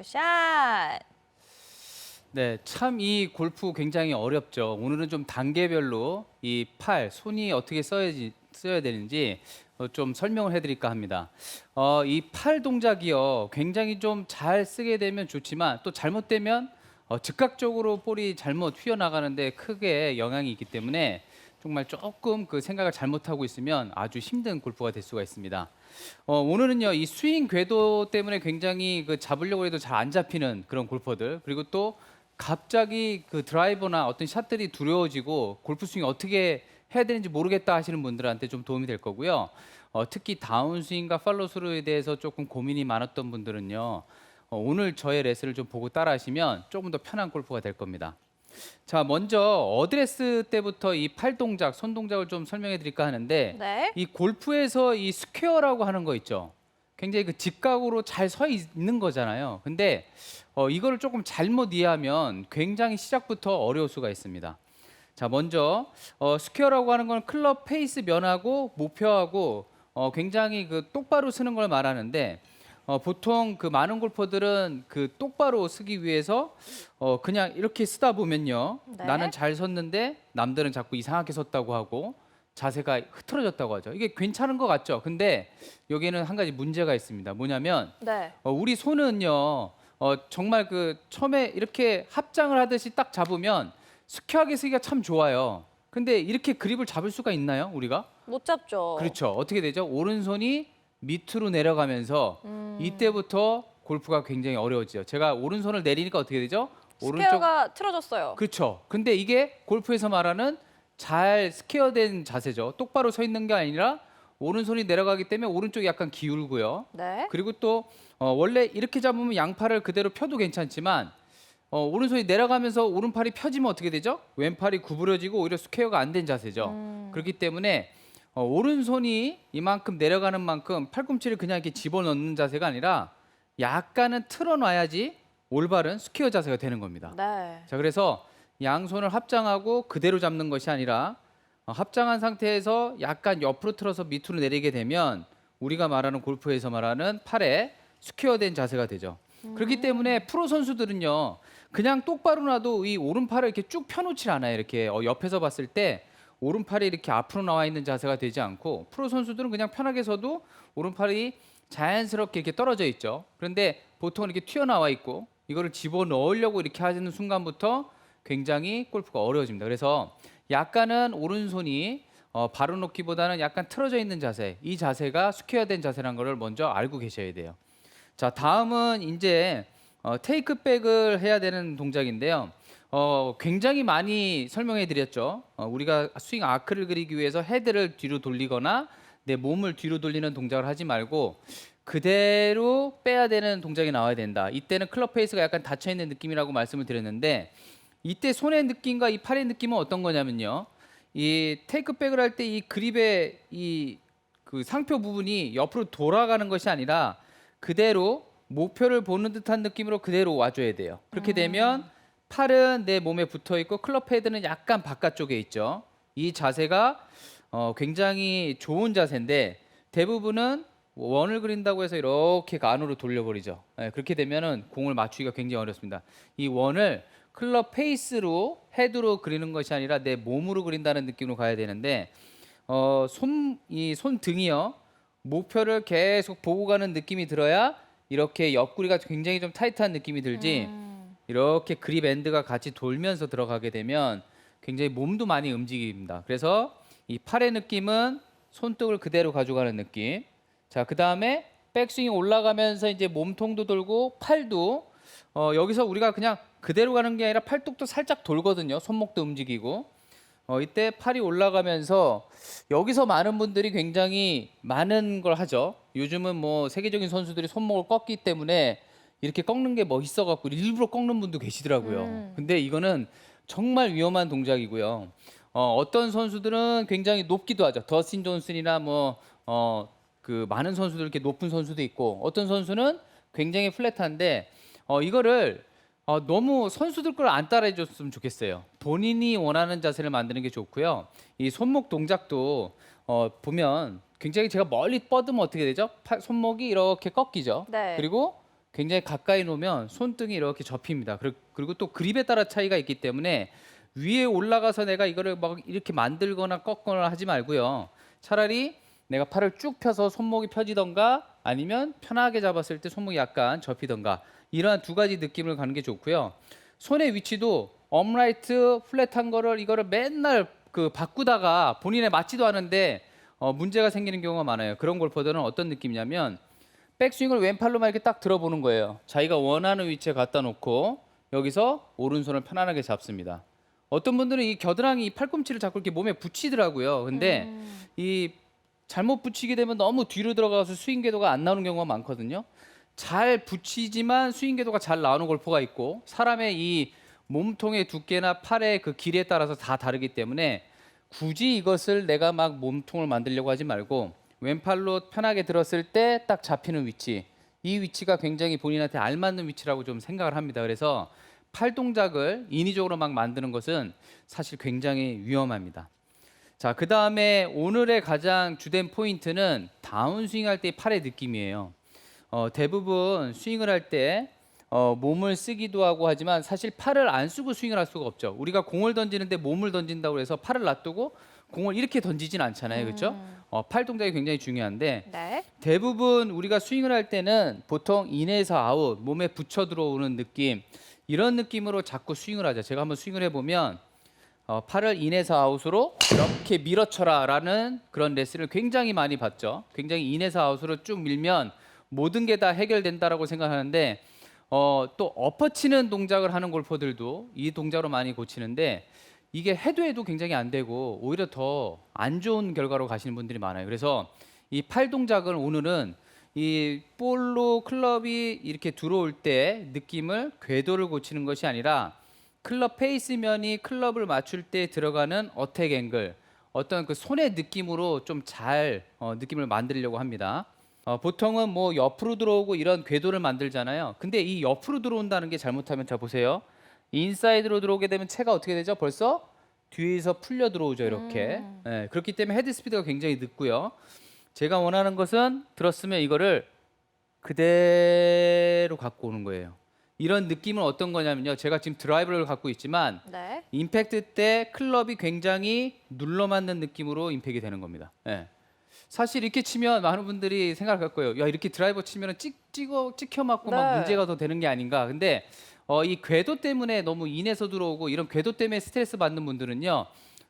굿샷. 네, 참 이 골프 굉장히 어렵죠. 오늘은 좀 단계별로 이 팔, 손이 어떻게 써야지, 써야 되는지 어, 좀 설명을 해드릴까 합니다. 어, 이 팔 동작이요, 굉장히 좀 잘 쓰게 되면 좋지만 또 잘못되면 어, 즉각적으로 볼이 잘못 휘어나가는데 크게 영향이 있기 때문에 정말 조금 그 생각을 잘못하고 있으면 아주 힘든 골프가 될 수가 있습니다. 어, 오늘은요 이 스윙 궤도 때문에 굉장히 그 잡으려고 해도 잘 안 잡히는 그런 골퍼들 그리고 또 갑자기 그 드라이버나 어떤 샷들이 두려워지고 골프 스윙 어떻게 해야 되는지 모르겠다 하시는 분들한테 좀 도움이 될 거고요. 어, 특히 다운스윙과 팔로스루에 대해서 조금 고민이 많았던 분들은요. 어, 오늘 저의 레슨을 좀 보고 따라 하시면 조금 더 편한 골프가 될 겁니다. 자, 먼저 어드레스 때부터 이 팔 동작, 손 동작을 좀 설명해 드릴까 하는데 네. 이 골프에서 이 스퀘어라고 하는 거 있죠. 굉장히 그 직각으로 잘 서 있는 거잖아요. 근데 어, 이거를 조금 잘못 이해하면 굉장히 시작부터 어려울 수가 있습니다. 자, 먼저 어, 스퀘어라고 하는 건 클럽 페이스 면하고 목표하고 어, 굉장히 그 똑바로 쓰는 걸 말하는데 어, 보통 그 많은 골퍼들은 그 똑바로 쓰기 위해서 어, 그냥 이렇게 쓰다 보면요. 네. 나는 잘 섰는데 남들은 자꾸 이상하게 섰다고 하고 자세가 흐트러졌다고 하죠. 이게 괜찮은 것 같죠? 근데 여기에는 한 가지 문제가 있습니다. 뭐냐면 네. 어, 우리 손은요, 어, 정말 그 처음에 이렇게 합장을 하듯이 딱 잡으면 스퀘어하게 쓰기가 참 좋아요. 근데 이렇게 그립을 잡을 수가 있나요, 우리가? 못 잡죠. 그렇죠. 어떻게 되죠? 오른손이 밑으로 내려가면서 음. 이때부터 골프가 굉장히 어려워지죠. 제가 오른손을 내리니까 어떻게 되죠? 스퀘어가 틀어졌어요. 그렇죠. 근데 이게 골프에서 말하는 잘 스퀘어된 자세죠. 똑바로 서 있는 게 아니라 오른손이 내려가기 때문에 오른쪽이 약간 기울고요. 네. 그리고 또 어, 원래 이렇게 잡으면 양팔을 그대로 펴도 괜찮지만 어, 오른손이 내려가면서 오른팔이 펴지면 어떻게 되죠? 왼팔이 구부러지고 오히려 스퀘어가 안 된 자세죠. 음. 그렇기 때문에 어, 오른손이 이만큼 내려가는 만큼 팔꿈치를 그냥 이렇게 집어넣는 자세가 아니라 약간은 틀어놔야지 올바른 스퀘어 자세가 되는 겁니다. 네. 자 그래서 양손을 합장하고 그대로 잡는 것이 아니라 어, 합장한 상태에서 약간 옆으로 틀어서 밑으로 내리게 되면 우리가 말하는 골프에서 말하는 팔에 스퀘어된 자세가 되죠. 그렇기 때문에 프로 선수들은요 그냥 똑바로 놔도 이 오른팔을 이렇게 쭉 펴놓질 않아요. 이렇게 어, 옆에서 봤을 때 오른팔이 이렇게 앞으로 나와 있는 자세가 되지 않고 프로 선수들은 그냥 편하게 서도 오른팔이 자연스럽게 이렇게 떨어져 있죠. 그런데 보통은 이렇게 튀어나와 있고 이거를 집어 넣으려고 이렇게 하는 순간부터 굉장히 골프가 어려워집니다. 그래서 약간은 오른손이 어, 바로 놓기보다는 약간 틀어져 있는 자세, 이 자세가 스퀘어된 자세라는 것을 먼저 알고 계셔야 돼요. 자, 다음은 이제 어, 테이크백을 해야 되는 동작인데요. 어, 굉장히 많이 설명해 드렸죠. 어, 우리가 스윙 아크를 그리기 위해서 헤드를 뒤로 돌리거나 내 몸을 뒤로 돌리는 동작을 하지 말고 그대로 빼야 되는 동작이 나와야 된다. 이때는 클럽 페이스가 약간 닫혀 있는 느낌이라고 말씀을 드렸는데 이때 손의 느낌과 이 팔의 느낌은 어떤 거냐면요. 이 테이크백을 할 때 이 그립의 이 그 상표 부분이 옆으로 돌아가는 것이 아니라 그대로 목표를 보는 듯한 느낌으로 그대로 와줘야 돼요. 그렇게 되면 팔은 내 몸에 붙어 있고 클럽 헤드는 약간 바깥쪽에 있죠. 이 자세가 어, 굉장히 좋은 자세인데 대부분은 원을 그린다고 해서 이렇게 안으로 돌려버리죠. 예, 그렇게 되면은 공을 맞추기가 굉장히 어렵습니다. 이 원을 클럽 페이스로 헤드로 그리는 것이 아니라 내 몸으로 그린다는 느낌으로 가야 되는데 어, 손, 이 손등이요. 목표를 계속 보고 가는 느낌이 들어야 이렇게 옆구리가 굉장히 좀 타이트한 느낌이 들지 음. 이렇게 그립 엔드가 같이 돌면서 들어가게 되면 굉장히 몸도 많이 움직입니다. 그래서 이 팔의 느낌은 손등을 그대로 가져가는 느낌. 자, 그 다음에 백스윙이 올라가면서 이제 몸통도 돌고 팔도 어, 여기서 우리가 그냥 그대로 가는 게 아니라 팔뚝도 살짝 돌거든요. 손목도 움직이고. 어, 이때 팔이 올라가면서 여기서 많은 분들이 굉장히 많은 걸 하죠. 요즘은 뭐 세계적인 선수들이 손목을 꺾기 때문에 이렇게 꺾는 게 멋있어 갖고 일부러 꺾는 분도 계시더라고요. 음. 근데 이거는 정말 위험한 동작이고요. 어, 어떤 선수들은 굉장히 높기도 하죠. 더스틴 존슨이나 뭐 어, 그 많은 선수들 이렇게 높은 선수도 있고 어떤 선수는 굉장히 플랫한데 어, 이거를 어, 너무 선수들 걸 안 따라해 줬으면 좋겠어요. 본인이 원하는 자세를 만드는 게 좋고요. 이 손목 동작도 어, 보면 굉장히 제가 멀리 뻗으면 어떻게 되죠? 팔, 손목이 이렇게 꺾이죠. 네. 그리고 굉장히 가까이 놓으면 손등이 이렇게 접힙니다. 그리- 그리고 또 그립에 따라 차이가 있기 때문에 위에 올라가서 내가 이거를 막 이렇게 만들거나 꺾거나 하지 말고요. 차라리 내가 팔을 쭉 펴서 손목이 펴지던가 아니면 편하게 잡았을 때 손목이 약간 접히던가 이러한 두 가지 느낌을 가는 게 좋고요. 손의 위치도 업라이트 플랫한 거를 이거를 맨날 그 바꾸다가 본인에 맞지도 않은데 어, 문제가 생기는 경우가 많아요. 그런 골퍼들은 어떤 느낌이냐면 백스윙을 왼팔로만 이렇게 딱 들어보는 거예요. 자기가 원하는 위치에 갖다 놓고 여기서 오른손을 편안하게 잡습니다. 어떤 분들은 이 겨드랑이 이 팔꿈치를 자꾸 이렇게 몸에 붙이더라고요. 근데 음. 이 잘못 붙이게 되면 너무 뒤로 들어가서 스윙 궤도가 안 나오는 경우가 많거든요. 잘 붙이지만 스윙 궤도가 잘 나오는 골퍼가 있고 사람의 이 몸통의 두께나 팔의 그 길이에 따라서 다 다르기 때문에 굳이 이것을 내가 막 몸통을 만들려고 하지 말고 왼팔로 편하게 들었을 때 딱 잡히는 위치 이 위치가 굉장히 본인한테 알맞는 위치라고 좀 생각을 합니다. 그래서 팔 동작을 인위적으로 막 만드는 것은 사실 굉장히 위험합니다. 자, 그 다음에 오늘의 가장 주된 포인트는 다운 스윙 할 때 팔의 느낌이에요. 어, 대부분 스윙을 할때 어, 몸을 쓰기도 하고 하지만 사실 팔을 안 쓰고 스윙을 할 수가 없죠. 우리가 공을 던지는데 몸을 던진다고 해서 팔을 놔두고 공을 이렇게 던지진 않잖아요. 그렇죠? 음. 어, 팔 동작이 굉장히 중요한데 네. 대부분 우리가 스윙을 할 때는 보통 인에서 아웃 몸에 붙여 들어오는 느낌 이런 느낌으로 자꾸 스윙을 하죠. 제가 한번 스윙을 해보면 어, 팔을 인에서 아웃으로 이렇게 밀어쳐라라는 그런 레슨을 굉장히 많이 받죠. 굉장히 인에서 아웃으로 쭉 밀면 모든 게 다 해결된다라고 생각하는데 어, 또 엎어치는 동작을 하는 골퍼들도 이 동작으로 많이 고치는데 이게 해도 해도 굉장히 안 되고 오히려 더 안 좋은 결과로 가시는 분들이 많아요. 그래서 이 팔 동작을 오늘은 이 볼로 클럽이 이렇게 들어올 때 느낌을 궤도를 고치는 것이 아니라 클럽 페이스면이 클럽을 맞출 때 들어가는 어택 앵글 어떤 그 손의 느낌으로 좀잘 어, 느낌을 만들려고 합니다. 어, 보통은 뭐 옆으로 들어오고 이런 궤도를 만들잖아요. 근데 이 옆으로 들어온다는 게 잘못하면 자 보세요. 인사이드로 들어오게 되면 채가 어떻게 되죠? 벌써 뒤에서 풀려 들어오죠 이렇게. 음. 예, 그렇기 때문에 헤드 스피드가 굉장히 늦고요. 제가 원하는 것은 들었으면 이거를 그대로 갖고 오는 거예요. 이런 느낌은 어떤 거냐면요. 제가 지금 드라이버를 갖고 있지만 네. 임팩트 때 클럽이 굉장히 눌러 맞는 느낌으로 임팩이 되는 겁니다. 예. 사실 이렇게 치면 많은 분들이 생각할 거예요. 야 이렇게 드라이버 치면은 찍 찍어 찍혀 맞고 막 네. 문제가 더 되는 게 아닌가. 근데 어, 이 궤도 때문에 너무 인에서 들어오고 이런 궤도 때문에 스트레스 받는 분들은요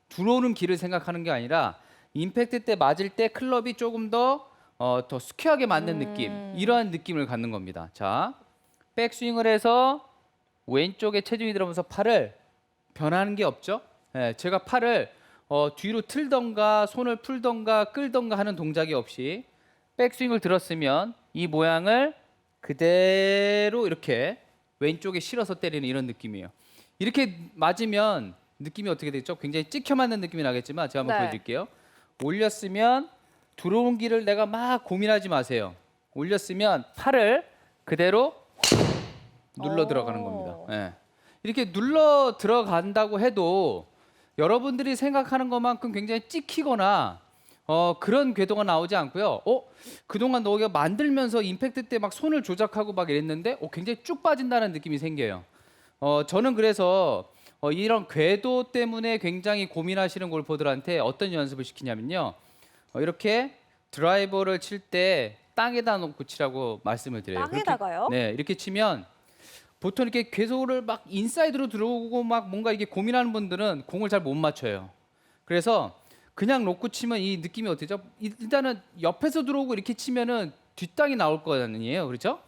들어오는 길을 생각하는 게 아니라 임팩트 때 맞을 때 클럽이 조금 더 어, 더 스퀘어하게 맞는 음. 느낌 이러한 느낌을 갖는 겁니다. 자 백스윙을 해서 왼쪽에 체중이 들어오면서 팔을 변하는 게 없죠. 예, 제가 팔을 어, 뒤로 틀던가 손을 풀던가 끌던가 하는 동작이 없이 백스윙을 들었으면 이 모양을 그대로 이렇게 왼쪽에 실어서 때리는 이런 느낌이에요. 이렇게 맞으면 느낌이 어떻게 되죠? 굉장히 찍혀 맞는 느낌이 나겠지만 제가 한번 네. 보여드릴게요. 올렸으면 들어온 길을 내가 막 고민하지 마세요. 올렸으면 팔을 그대로 눌러 오. 들어가는 겁니다. 예. 이렇게 눌러 들어간다고 해도 여러분들이 생각하는 것만큼 굉장히 찍히거나 어, 그런 궤도가 나오지 않고요. 어, 그동안 너가 만들면서 임팩트 때 막 손을 조작하고 막 이랬는데 어, 굉장히 쭉 빠진다는 느낌이 생겨요. 어, 저는 그래서 어, 이런 궤도 때문에 굉장히 고민하시는 골퍼들한테 어떤 연습을 시키냐면요. 어, 이렇게 드라이버를 칠 때 땅에다 놓고 치라고 말씀을 드려요. 그렇게- 땅에다가요? 네, 이렇게 치면 보통 이렇게 궤도를 막 인사이드로 들어오고 막 뭔가 이게 고민하는 분들은 공을 잘 못 맞춰요. 그래서 그냥 놓고 치면 이 느낌이 어때죠? 이- 일단은 옆에서 들어오고 이렇게 치면은 뒷땅이 나올 거 아니에요. 그렇죠?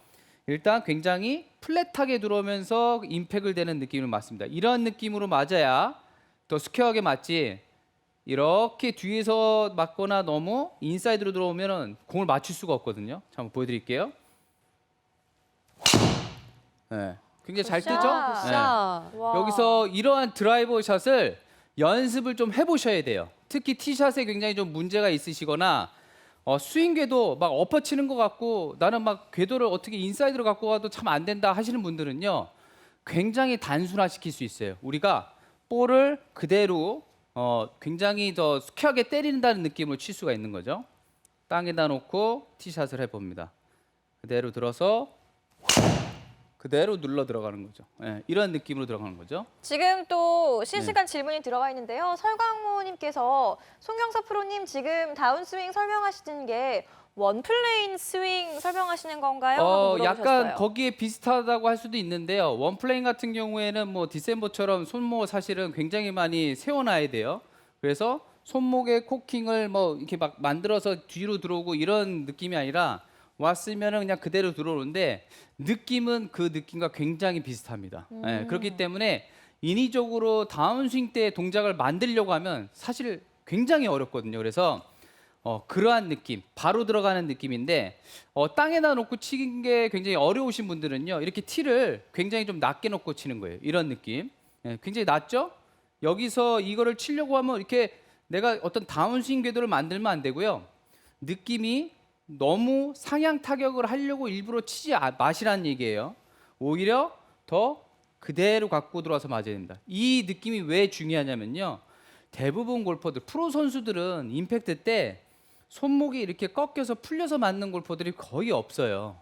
일단 굉장히 플랫하게 들어오면서 임팩을 되는 느낌을 맞습니다. 이런 느낌으로 맞아야 더 스퀘어하게 맞지. 이렇게 뒤에서 맞거나 너무 인사이드로 들어오면은 공을 맞출 수가 없거든요. 자, 한번 보여드릴게요. 네, 굉장히 잘. 뜨죠? 네. 와. 여기서 이러한 드라이버 샷을 연습을 좀 해보셔야 돼요. 특히 티샷에 굉장히 좀 문제가 있으시거나 어, 스윙 궤도 막 엎어치는 것 같고 나는 막 궤도를 어떻게 인사이드로 갖고 가도 참 안 된다 하시는 분들은요 굉장히 단순화시킬 수 있어요. 우리가 볼을 그대로 어, 굉장히 더 스퀘어하게 때린다는 느낌으로 칠 수가 있는 거죠. 땅에다 놓고 티샷을 해봅니다. 그대로 들어서 그대로 눌러 들어가는 거죠. 예, 이런 느낌으로 들어가는 거죠. 지금 또 네. 실시간 질문이 들어가 있는데요. 설광모님께서 송경서 프로님 지금 다운스윙 설명하시는 게 원플레인 스윙 설명하시는 건가요? 하고 어, 물어보셨어요. 약간 거기에 비슷하다고 할 수도 있는데요. 원플레인 같은 경우에는 뭐 디셈버처럼 손목 사실은 굉장히 많이 세워놔야 돼요. 그래서 손목의 코킹을 뭐 이렇게 막 만들어서 뒤로 들어오고 이런 느낌이 아니라 왔으면은 그냥 그대로 들어오는데 느낌은 그 느낌과 굉장히 비슷합니다. 예, 그렇기 때문에 인위적으로 다운스윙 때 동작을 만들려고 하면 사실 굉장히 어렵거든요. 그래서 어, 그러한 느낌, 바로 들어가는 느낌인데 어, 땅에다 놓고 치는 게 굉장히 어려우신 분들은요, 이렇게 티를 굉장히 좀 낮게 놓고 치는 거예요. 이런 느낌, 예, 굉장히 낮죠? 여기서 이거를 치려고 하면 이렇게 내가 어떤 다운스윙 궤도를 만들면 안 되고요. 느낌이 너무 상향 타격을 하려고 일부러 치지 아- 마시라는 얘기예요. 오히려 더 그대로 갖고 들어와서 맞아야 된다. 이 느낌이 왜 중요하냐면요. 대부분 골퍼들, 프로 선수들은 임팩트 때 손목이 이렇게 꺾여서 풀려서 맞는 골퍼들이 거의 없어요.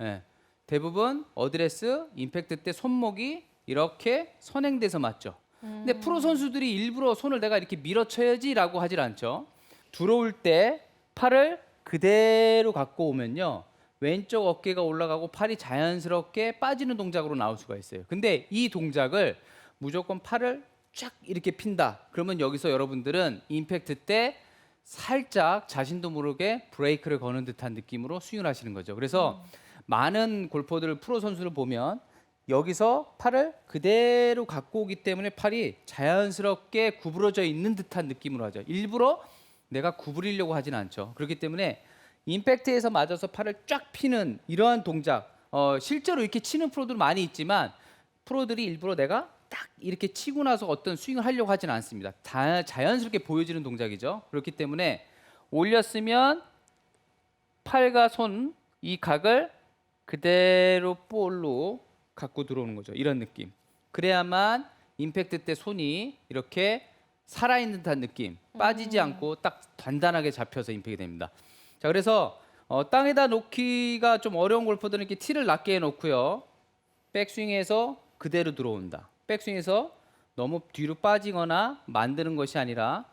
예. 대부분 어드레스, 임팩트 때 손목이 이렇게 선행돼서 맞죠. 근데 프로 선수들이 일부러 손을 내가 이렇게 밀어쳐야지라고 하질 않죠. 들어올 때 팔을 그대로 갖고 오면요. 왼쪽 어깨가 올라가고 팔이 자연스럽게 빠지는 동작으로 나올 수가 있어요. 근데 이 동작을 무조건 팔을 쫙 이렇게 핀다. 그러면 여기서 여러분들은 임팩트 때 살짝 자신도 모르게 브레이크를 거는 듯한 느낌으로 스윙을 하시는 거죠. 그래서 많은 골퍼들 프로 선수를 보면 여기서 팔을 그대로 갖고 오기 때문에 팔이 자연스럽게 구부러져 있는 듯한 느낌으로 하죠. 일부러 내가 구부리려고 하진 않죠. 그렇기 때문에 임팩트에서 맞아서 팔을 쫙 피는 이러한 동작, 어, 실제로 이렇게 치는 프로들 많이 있지만 프로들이 일부러 내가 딱 이렇게 치고 나서 어떤 스윙을 하려고 하진 않습니다. 다 자연스럽게 보여지는 동작이죠. 그렇기 때문에 올렸으면 팔과 손 이 각을 그대로 볼로 갖고 들어오는 거죠. 이런 느낌. 그래야만 임팩트 때 손이 이렇게 살아있는 듯한 느낌, 빠지지 않고 딱 단단하게 잡혀서 임팩이 됩니다. 자, 그래서 어, 땅에다 놓기가 좀 어려운 골퍼들은 이렇게 티를 낮게 해놓고요. 백스윙에서 그대로 들어온다. 백스윙에서 너무 뒤로 빠지거나 만드는 것이 아니라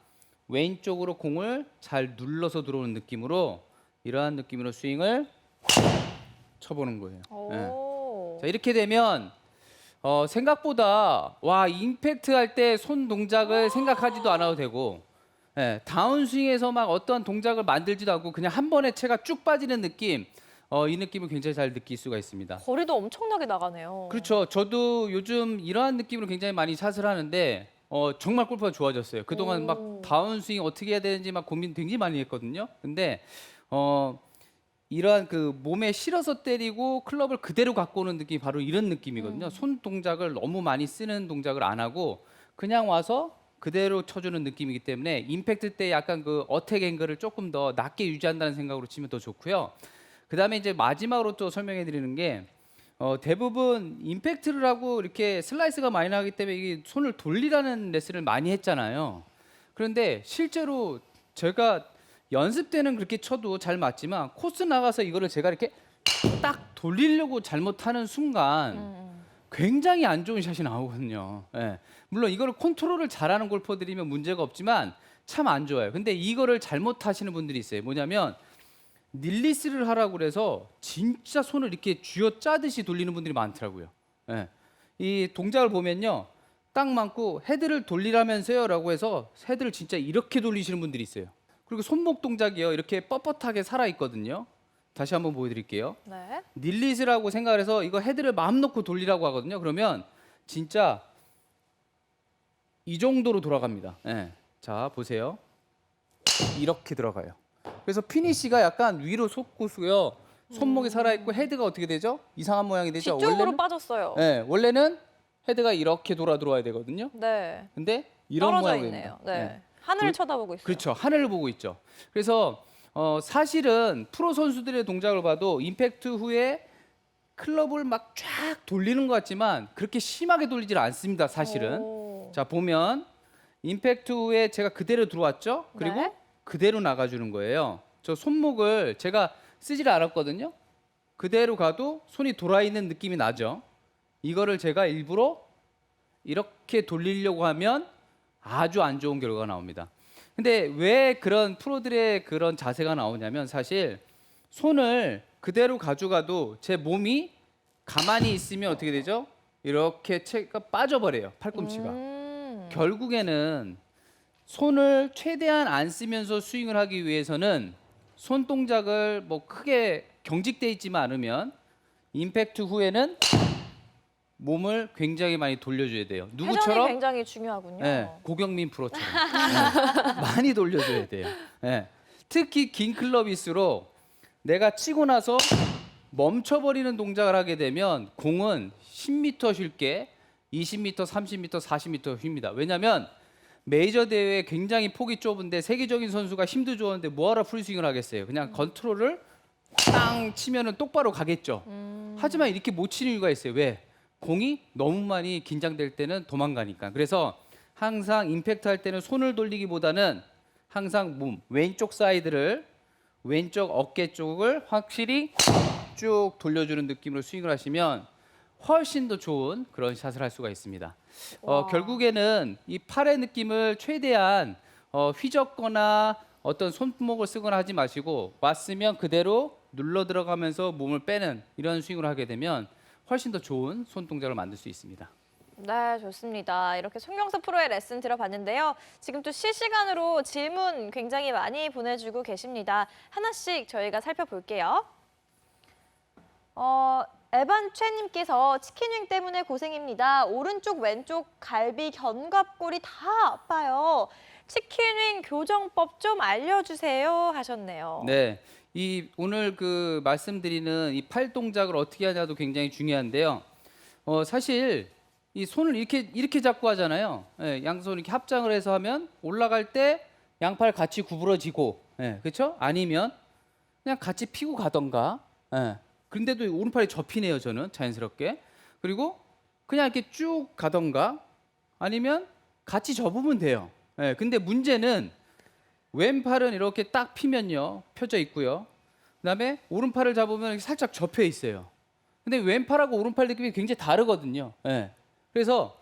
왼쪽으로 공을 잘 눌러서 들어오는 느낌으로 이러한 느낌으로 스윙을 쳐보는 거예요. 예. 오. 자, 이렇게 되면 어, 생각보다 와 임팩트 할 때 손 동작을 생각하지도 않아도 되고 예, 다운스윙에서 막 어떤 동작을 만들지도 않고 그냥 한 번에 채가 쭉 빠지는 느낌 어, 이 느낌을 굉장히 잘 느낄 수가 있습니다. 거리도 엄청나게 나가네요. 그렇죠. 저도 요즘 이러한 느낌으로 굉장히 많이 샷을 하는데 어, 정말 골프가 좋아졌어요. 그동안 오. 막 다운스윙 어떻게 해야 되는지 막 고민 굉장히 많이 했거든요. 근데 어, 이러한 그 몸에 실어서 때리고 클럽을 그대로 갖고 오는 느낌이 바로 이런 느낌이거든요. 손 동작을 너무 많이 쓰는 동작을 안 하고 그냥 와서 그대로 쳐주는 느낌이기 때문에 임팩트 때 약간 그 어택 앵글을 조금 더 낮게 유지한다는 생각으로 치면 더 좋고요. 그 다음에 이제 마지막으로 또 설명해 드리는 게 어, 대부분 임팩트를 하고 이렇게 슬라이스가 많이 나기 때문에 이게 손을 돌리라는 레슨을 많이 했잖아요. 그런데 실제로 제가 연습 때는 그렇게 쳐도 잘 맞지만 코스 나가서 이거를 제가 이렇게 딱 돌리려고 잘못하는 순간 음. 굉장히 안 좋은 샷이 나오거든요. 예. 물론 이거를 컨트롤을 잘하는 골퍼들이면 문제가 없지만 참 안 좋아요. 근데 이거를 잘못하시는 분들이 있어요. 뭐냐면 닐리스를 하라고 그래서 진짜 손을 이렇게 쥐어 짜듯이 돌리는 분들이 많더라고요. 예. 이 동작을 보면요. 딱 맞고 헤드를 돌리라면서요라고 해서 헤드를 진짜 이렇게 돌리시는 분들이 있어요. 그리고 손목 동작이요. 이렇게 뻣뻣하게 살아 있거든요. 다시 한번 보여 드릴게요. 네. 닐릿이라고 생각을 해서 이거 헤드를 마음 놓고 돌리라고 하거든요. 그러면 진짜 이 정도로 돌아갑니다. 예. 자 보세요. 이렇게 들어가요. 그래서 피니시가 약간 위로 솟고서요. 손목이 살아 있고 헤드가 어떻게 되죠? 이상한 모양이 되죠. 뒤쪽으로 원래는 빠졌어요. 예, 원래는 헤드가 이렇게 돌아 들어와야 되거든요. 네. 근데 이런 떨어져 모양이 있네요. 됩니다. 네. 예. 하늘을 그- 쳐다보고 있어요. 그렇죠. 하늘을 보고 있죠. 그래서 어, 사실은 프로 선수들의 동작을 봐도 임팩트 후에 클럽을 막 쫙 돌리는 것 같지만 그렇게 심하게 돌리질 않습니다. 사실은. 오. 자 보면 임팩트 후에 제가 그대로 들어왔죠. 그리고 네. 그대로 나가주는 거예요. 저 손목을 제가 쓰질 않았거든요. 그대로 가도 손이 돌아 있는 느낌이 나죠. 이거를 제가 일부러 이렇게 돌리려고 하면 아주 안 좋은 결과가 나옵니다. 근데 왜 그런 프로들의 그런 자세가 나오냐면 사실 손을 그대로 가져가도 제 몸이 가만히 있으면 어떻게 되죠? 이렇게 채가 빠져버려요. 팔꿈치가. 음. 결국에는 손을 최대한 안 쓰면서 스윙을 하기 위해서는 손 동작을 뭐 크게 경직돼 있지만 않으면 임팩트 후에는 몸을 굉장히 많이 돌려줘야 돼요. 회전이 누구처럼? 굉장히 중요하군요. 네, 고경민 프로처럼 네, 많이 돌려줘야 돼요. 네. 특히 긴 클럽일수록 내가 치고 나서 멈춰버리는 동작을 하게 되면 공은 10m 쉴게 20m, 30m, 40m 휩니다. 왜냐하면 메이저 대회에 굉장히 폭이 좁은데 세계적인 선수가 힘도 좋은데 뭐하러 풀스윙을 하겠어요. 그냥 컨트롤을 땅 치면은 똑바로 가겠죠. 음. 하지만 이렇게 못 치는 이유가 있어요. 왜? 공이 너무 많이 긴장될 때는 도망가니까. 그래서 항상 임팩트 할 때는 손을 돌리기보다는 항상 몸 왼쪽 사이드를 왼쪽 어깨 쪽을 확실히 쭉 돌려주는 느낌으로 스윙을 하시면 훨씬 더 좋은 그런 샷을 할 수가 있습니다. 어, 와. 결국에는 이 팔의 느낌을 최대한 어, 휘젓거나 어떤 손목을 쓰거나 하지 마시고 왔으면 그대로 눌러 들어가면서 몸을 빼는 이런 스윙을 하게 되면 훨씬 더 좋은 손 동작을 만들 수 있습니다. 네, 좋습니다. 이렇게 송경서 프로의 레슨 들어봤는데요. 지금 또 실시간으로 질문 굉장히 많이 보내주고 계십니다. 하나씩 저희가 살펴볼게요. 어, 에반 최님께서 치킨윙 때문에 고생입니다. 오른쪽 왼쪽 갈비 견갑골이 다 아파요. 치킨윙 교정법 좀 알려주세요 하셨네요. 네, 이 오늘 그 말씀드리는 이 팔 동작을 어떻게 하냐도 굉장히 중요한데요. 어, 사실 이 손을 이렇게 이렇게 잡고 하잖아요. 예, 양손 이렇게 합장을 해서 하면 올라갈 때 양팔 같이 구부러지고, 예, 그렇죠? 아니면 그냥 같이 피고 가던가. 예. 근데도 오른팔이 접히네요, 저는 자연스럽게. 그리고 그냥 이렇게 쭉 가던가 아니면 같이 접으면 돼요. 예, 근데 문제는 왼팔은 이렇게 딱 피면요 펴져 있고요. 그다음에 오른팔을 잡으면 살짝 접혀 있어요. 근데 왼팔하고 오른팔 느낌이 굉장히 다르거든요. 예. 그래서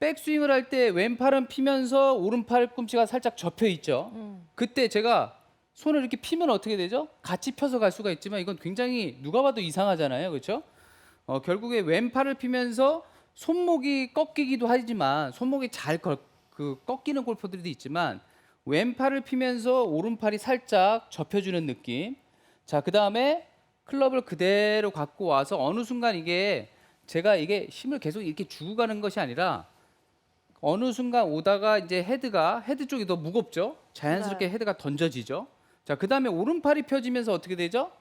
백스윙을 할 때 왼팔은 피면서 오른팔 꿈치가 살짝 접혀 있죠. 음. 그때 제가 손을 이렇게 피면 어떻게 되죠? 같이 펴서 갈 수가 있지만 이건 굉장히 누가 봐도 이상하잖아요. 그렇죠? 어, 결국에 왼팔을 피면서 손목이 꺾이기도 하지만 손목이 잘 걸, 그 꺾이는 골퍼들도 있지만 왼팔을 피면서 오른팔이 살짝 접혀주는 느낌. 자, 그 다음에 클럽을 그대로 갖고 와서 어느 순간 이게 제가 이게 힘을 계속 이렇게 주고 가는 것이 아니라 어느 순간 오다가 이제 헤드가 헤드 쪽이 더 무겁죠. 자연스럽게 네. 헤드가 던져지죠. 자, 그 다음에 오른팔이 펴지면서 어떻게 되죠?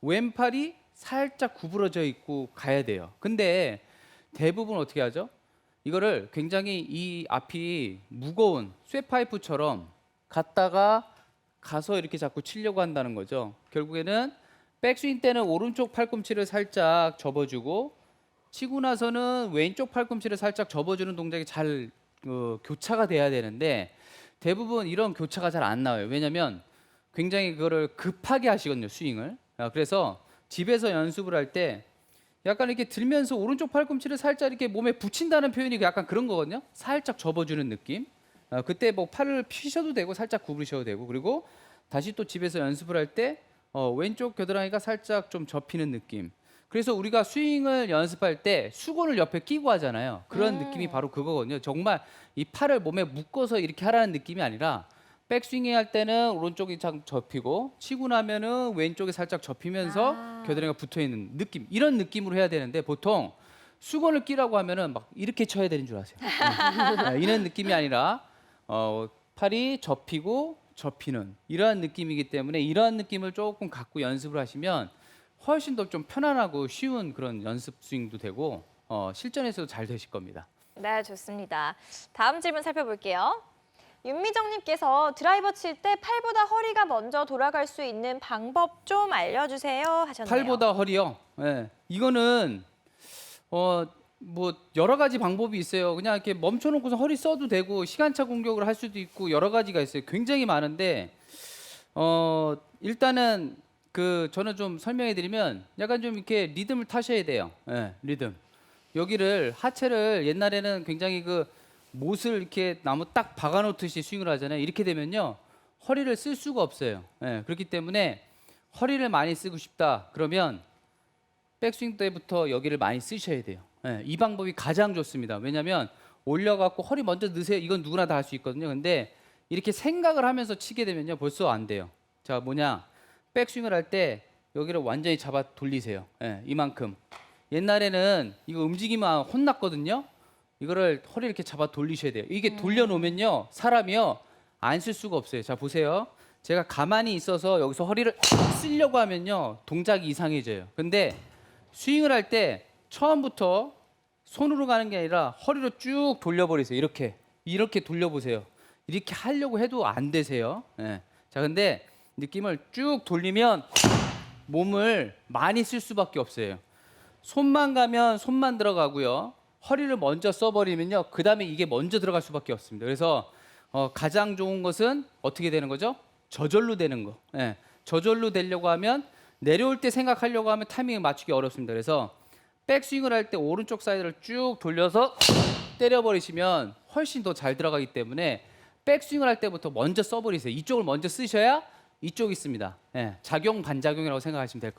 왼팔이 살짝 구부러져 있고 가야 돼요. 근데 대부분 어떻게 하죠? 이거를 굉장히 이 앞이 무거운 쇠파이프처럼 갔다가 가서 이렇게 자꾸 치려고 한다는 거죠. 결국에는 백스윙 때는 오른쪽 팔꿈치를 살짝 접어주고 치고 나서는 왼쪽 팔꿈치를 살짝 접어주는 동작이 잘 어, 교차가 돼야 되는데 대부분 이런 교차가 잘 안 나와요. 왜냐하면 굉장히 그거를 급하게 하시거든요 스윙을. 아, 그래서 집에서 연습을 할 때 약간 이렇게 들면서 오른쪽 팔꿈치를 살짝 이렇게 몸에 붙인다는 표현이 약간 그런 거거든요. 살짝 접어주는 느낌. 아, 그때 뭐 팔을 피셔도 되고 살짝 구부리셔도 되고 그리고 다시 또 집에서 연습을 할때 어, 왼쪽 겨드랑이가 살짝 좀 접히는 느낌. 그래서 우리가 스윙을 연습할 때 수건을 옆에 끼고 하잖아요. 그런 음. 느낌이 바로 그거거든요. 정말 이 팔을 몸에 묶어서 이렇게 하라는 느낌이 아니라 백스윙 할 때는 오른쪽이 참 접히고 치고 나면은 왼쪽이 살짝 접히면서 아. 겨드랑이가 붙어 있는 느낌. 이런 느낌으로 해야 되는데 보통 수건을 끼라고 하면은 막 이렇게 쳐야 되는 줄 아세요. 네, 이런 느낌이 아니라 어, 팔이 접히고 접히는 이러한 느낌이기 때문에 이러한 느낌을 조금 갖고 연습을 하시면 훨씬 더 좀 편안하고 쉬운 그런 연습 스윙도 되고 어, 실전에서도 잘 되실 겁니다. 네, 좋습니다. 다음 질문 살펴볼게요. 윤미정님께서 드라이버 칠 때 팔보다 허리가 먼저 돌아갈 수 있는 방법 좀 알려주세요 하셨네요. 팔보다 허리요. 예. 이거는 어 뭐 여러 가지 방법이 있어요. 그냥 이렇게 멈춰놓고서 허리 써도 되고 시간차 공격을 할 수도 있고 여러 가지가 있어요. 굉장히 많은데 어 일단은 그 저는 좀 설명해 드리면 약간 좀 이렇게 리듬을 타셔야 돼요. 예, 리듬. 여기를 하체를 옛날에는 굉장히 그 못을 이렇게 나무 딱 박아 놓듯이 스윙을 하잖아요. 이렇게 되면요. 허리를 쓸 수가 없어요. 예, 그렇기 때문에 허리를 많이 쓰고 싶다. 그러면 백스윙 때부터 여기를 많이 쓰셔야 돼요. 예, 이 방법이 가장 좋습니다. 왜냐하면 올려갖고 허리 먼저 넣으세요. 이건 누구나 다 할 수 있거든요. 근데 이렇게 생각을 하면서 치게 되면요, 벌써 안 돼요. 자, 뭐냐? 백스윙을 할 때 여기를 완전히 잡아 돌리세요. 예, 이만큼. 옛날에는 이거 움직이면 혼났거든요. 이거를 허리 이렇게 잡아 돌리셔야 돼요. 이게 돌려놓으면요, 사람이요 안 쓸 수가 없어요. 자, 보세요. 제가 가만히 있어서 여기서 허리를 쓰려고 하면요, 동작이 이상해져요. 근데 스윙을 할 때 처음부터 손으로 가는 게 아니라 허리로 쭉 돌려버리세요. 이렇게 이렇게 돌려보세요. 이렇게 하려고 해도 안 되세요. 예. 자, 근데 느낌을 쭉 돌리면 몸을 많이 쓸 수밖에 없어요. 손만 가면 손만 들어가고요. 허리를 먼저 써버리면요. 그 다음에 이게 먼저 들어갈 수밖에 없습니다. 그래서 어, 가장 좋은 것은 어떻게 되는 거죠? 저절로 되는 거. 예. 저절로 되려고 하면 내려올 때 생각하려고 하면 타이밍을 맞추기 어렵습니다. 그래서 백스윙을 할 때 오른쪽 사이드를 쭉 돌려서 때려버리시면 훨씬 더 잘 들어가기 때문에 백스윙을 할 때부터 먼저 써버리세요. 이쪽을 먼저 쓰셔야 이쪽이 있습니다. 예, 작용 반작용이라고 생각하시면 될 것